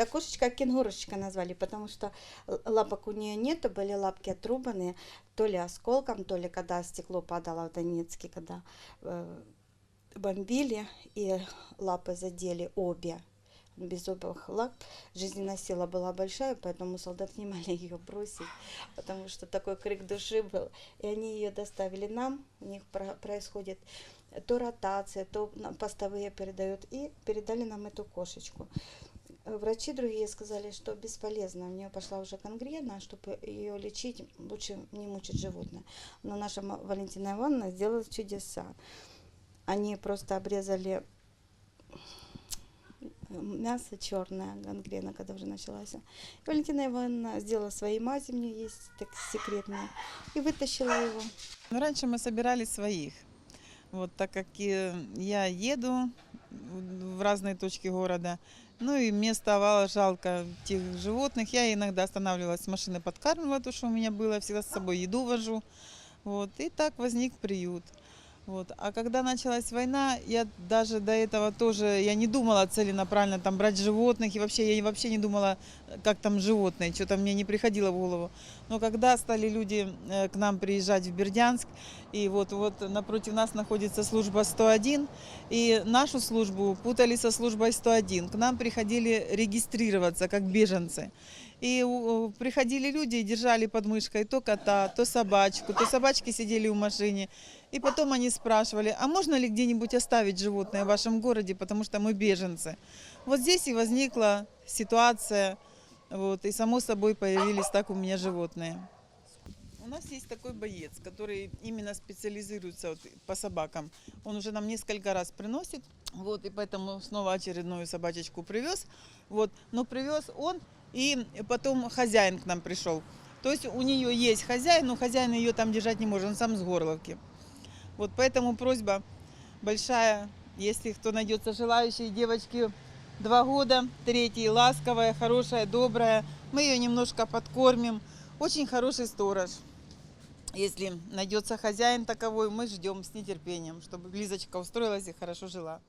Так кошечка кенгурочка назвали, потому что лапок у нее нету, были лапки отрубанные, то ли осколком, то ли когда стекло падало в Донецке, когда э, бомбили и лапы задели обе. Без обоих лап жизненная сила была большая, поэтому солдат не могли ее бросить, потому что такой крик души был. И они ее доставили нам, у них про- происходит то ротация, то постовые передают, и передали нам эту кошечку. Э, Врачи другие сказали, что бесполезно, у нее пошла уже гангрена, чтобы ее лечить, лучше не мучить животное. Но наша Валентина Ивановна сделала чудеса. Они просто обрезали мясо черное, гангрена, когда уже началась. И Валентина Ивановна сделала свои мази, у нее есть так секретные, и вытащила его. Ну, раньше мы собирали своих. Вот, так как э, я еду в разные точки города, ну и мне стало жалко тех животных. Я иногда останавливалась машины, подкармливала то, что у меня было, всегда с собой еду вожу. Вот, и так возник приют. Вот. А когда началась война, я даже до этого тоже, я не думала целенаправленно там брать животных, и вообще я вообще не думала, как там животные, что-то мне не приходило в голову. Но когда стали люди э, к нам приезжать в Бердянск, и вот, вот напротив нас находится служба 101, и нашу службу путали со службой 101. К нам приходили регистрироваться как беженцы. И приходили люди и держали под мышкой то кота, то собачку, то собачки сидели в машине. И потом они спрашивали, а можно ли где-нибудь оставить животное в вашем городе, потому что мы беженцы. Вот здесь и возникла ситуация, вот, и само собой появились так у меня животные. Нас есть такой боец, который именно специализируется вот по собакам. Он уже нам несколько раз приносит, вот, и поэтому снова очередную собачечку привез. Вот, но привез он, и потом хозяин к нам пришел. То есть у нее есть хозяин, но хозяин ее там держать не может, он сам с горловки. Вот поэтому просьба большая, если кто найдется желающий, девочки два года, третий ласковая, хорошая, добрая. Мы ее немножко подкормим. Очень хороший сторож. Если найдется хозяин таковой, мы ждем с нетерпением, чтобы Лизочка устроилась и хорошо жила.